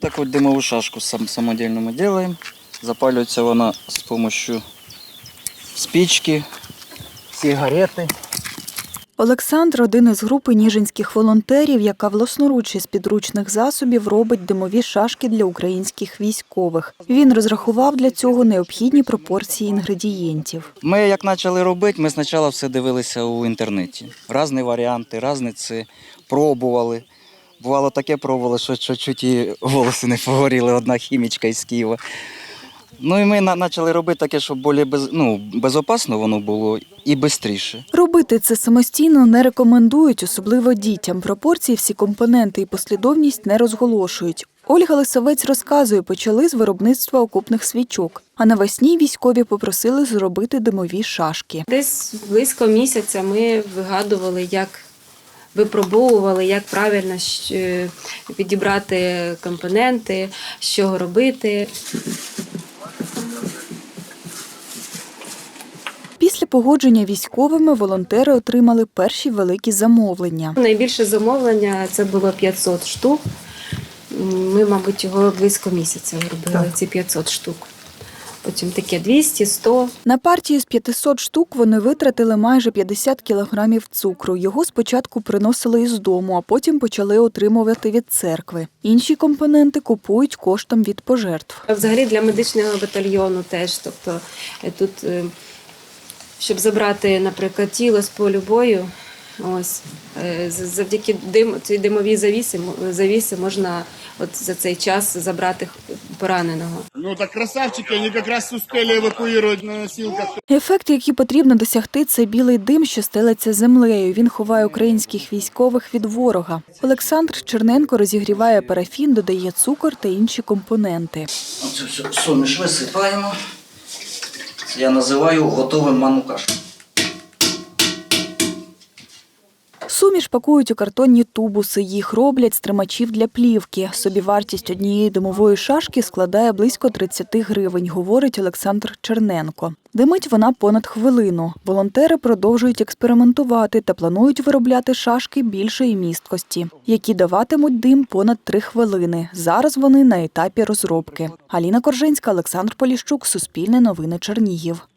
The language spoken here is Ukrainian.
Так вот дымовую шашку сам, самодельно мы делаем. Запаливается она с помощью спички, сигареты. Олександр один із групи ніжинських волонтерів, яка власноруч із підручних засобів робить димові шашки для українських військових. Він розрахував для цього необхідні пропорції інгредієнтів. Ми як почали робити, ми спочатку все дивилися у інтернеті. Різні варіанти, різні це пробували. Бувало таке пробували, що що чуть і волоси не погоріли, одна хімічка із Києва. Ну і ми почали робити таке, щоб більш без, ну, безопасно воно було і швидше. Робити це самостійно не рекомендують, особливо дітям. Пропорції, всі компоненти і послідовність не розголошують. Ольга Лисовець розказує, почали з виробництва окопних свічок. А навесні військові попросили зробити димові шашки. Десь близько місяця ми вигадували, як випробовували, як правильно щ- підібрати компоненти, з чого робити. Після погодження військовими волонтери отримали перші великі замовлення. Найбільше замовлення це було 500 штук. Ми, мабуть, його близько місяця робили, ці 500 штук. Потім таке 200, 100. На партію з 500 штук вони витратили майже 50 кілограмів цукру. Його спочатку приносили із дому, а потім почали отримувати від церкви. Інші компоненти купують коштом від пожертв. Взагалі для медичного батальйону теж. Тобто е, тут, е, щоб забрати, наприклад, тіло з полю бою, ось е, завдяки дим, цій димовій завісі, завісі можна от за цей час забрати пораненого. Ну так красавчики, они как раз успели на носилках. Ефект, який потрібно досягти, це білий дим, що стелиться землею. Він ховає українських військових від ворога. Олександр Черненко розігріває парафін, додає цукор та інші компоненти. Оцю всю суміш висипаємо. Я називаю готовим манну Суміш пакують у картонні тубуси. Їх роблять з тримачів для плівки. Собівартість однієї димової шашки складає близько 30 гривень, говорить Олександр Черненко. Димить вона понад хвилину. Волонтери продовжують експериментувати та планують виробляти шашки більшої місткості, які даватимуть дим понад 3 хвилини. Зараз вони на етапі розробки. Аліна Коржинська, Олександр Поліщук, Суспільне новини Чернігів.